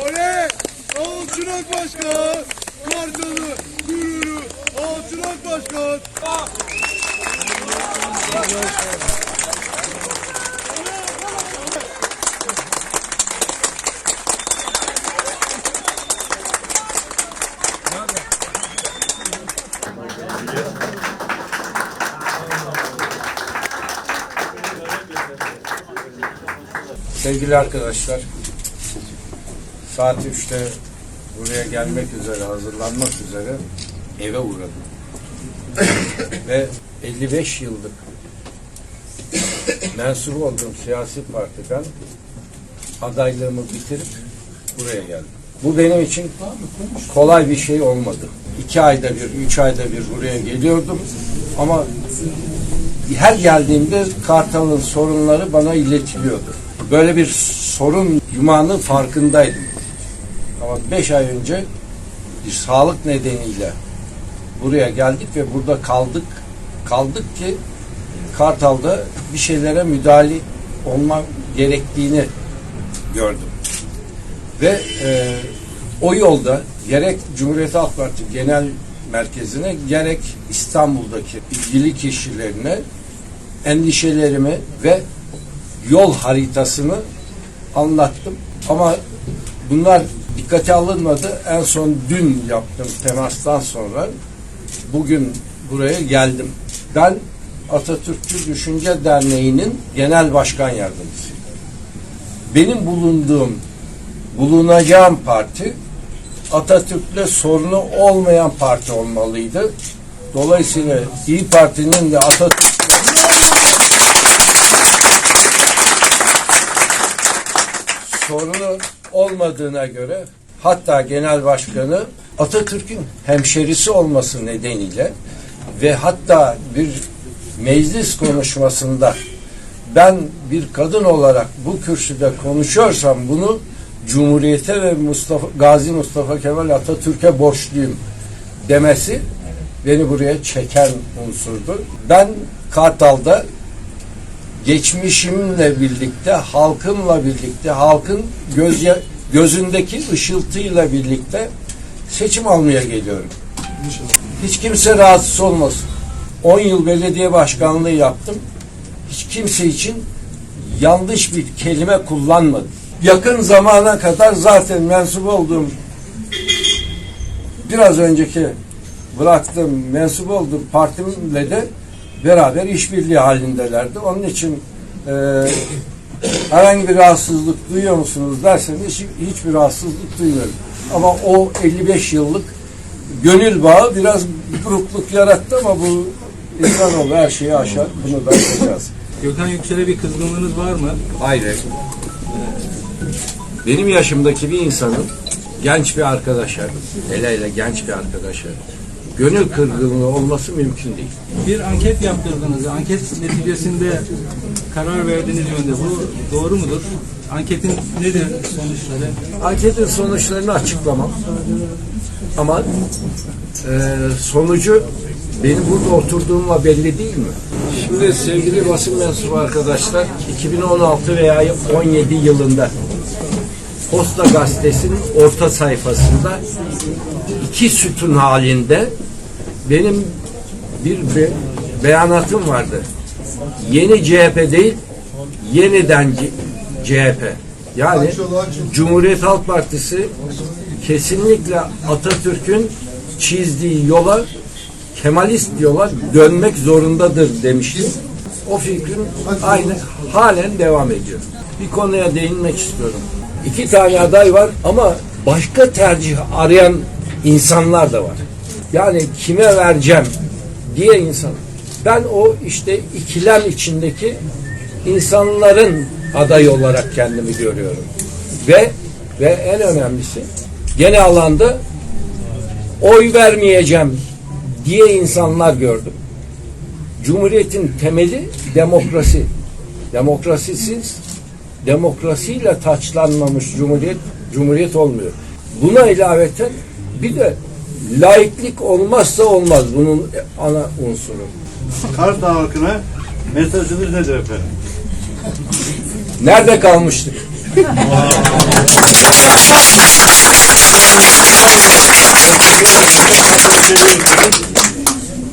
Oley! Altınok Başkan! Kartalı, gururu, Altınok Başkan! Sevgili arkadaşlar, saat 3'te buraya gelmek üzere, hazırlanmak üzere eve uğradım. Ve 55 yıllık mensup olduğum siyasi partiden adaylığımı bitirip buraya geldim. Bu benim için kolay bir şey olmadı. İki ayda bir, üç ayda bir buraya geliyordum ama her geldiğimde Kartal'ın sorunları bana iletiliyordu. Böyle bir sorun yumağının farkındaydım. Ama beş ay önce bir sağlık nedeniyle buraya geldik ve burada kaldık. Kaldık ki Kartal'da bir şeylere müdahale olma gerektiğini gördüm. Ve e, o yolda gerek Cumhuriyet Halk Partisi Genel Merkezi'ne gerek İstanbul'daki ilgili kişilerine endişelerimi ve yol haritasını anlattım. Ama bunlar dikkate alınmadı. En son dün yaptım temastan sonra. Bugün buraya geldim. Ben Atatürkçü Düşünce Derneği'nin genel başkan yardımcısıyım. Benim bulunduğum, bulunacağım parti Atatürk'le sorunu olmayan parti olmalıydı. Dolayısıyla İyi Parti'nin de Atatürk'le sorunu olmadığına göre hatta genel başkanı Atatürk'ün hemşerisi olması nedeniyle ve hatta bir meclis konuşmasında ben bir kadın olarak bu kürsüde konuşuyorsam bunu Cumhuriyete ve Mustafa Gazi Mustafa Kemal Atatürk'e borçluyum demesi beni buraya çeken unsurdu. Ben Kartal'da geçmişimle birlikte, halkımla birlikte, halkın göz, gözündeki ışıltıyla birlikte seçim almaya geliyorum. Hiç kimse rahatsız olmasın. 10 yıl belediye başkanlığı yaptım. Hiç kimse için yanlış bir kelime kullanmadım. Yakın zamana kadar zaten mensup olduğum biraz önceki bıraktığım, mensup olduğum partimle de beraber işbirliği halindelerdi. Onun için e, herhangi bir rahatsızlık duyuyor musunuz derseniz hiç, hiçbir rahatsızlık duymuyorum. Ama o 55 yıllık gönül bağı biraz burukluk yarattı ama bu insanoğlu her şeyi aşar. Bunu da yapacağız. Gökhan Yüksel'e bir kızgınlığınız var mı? Hayır. Benim yaşımdaki bir insanın genç bir arkadaşa, hele hele genç bir arkadaşa gönül kırgınlığı olması mümkün değil. Bir anket yaptırdınız. Anket neticesinde karar verdiğiniz yönde. Bu doğru mudur? Anketin nedir sonuçları? Anketin sonuçlarını açıklamam. Ama e, sonucu benim burada oturduğumla belli değil mi? Şimdi sevgili basın mensubu arkadaşlar 2016 veya 17 yılında Posta Gazetesi'nin orta sayfasında iki sütun halinde benim bir be- beyanatım vardı. Yeni CHP değil, yeniden CHP. Yani Cumhuriyet Halk Partisi kesinlikle Atatürk'ün çizdiği yola Kemalist yola dönmek zorundadır demiştim. O fikrin aynı halen devam ediyor. Bir konuya değinmek istiyorum. İki tane aday var ama başka tercih arayan insanlar da var. Yani kime vereceğim diye insan. Ben o işte ikilem içindeki insanların adayı olarak kendimi görüyorum. Ve ve en önemlisi gene alanda oy vermeyeceğim diye insanlar gördüm. Cumhuriyetin temeli demokrasi. Demokrasisiz, demokrasiyle taçlanmamış cumhuriyet, cumhuriyet olmuyor. Buna ilaveten bir de Laiklik olmazsa olmaz bunun ana unsuru. Karadağ halkına mesajınız nedir efendim? Nerede kalmıştık?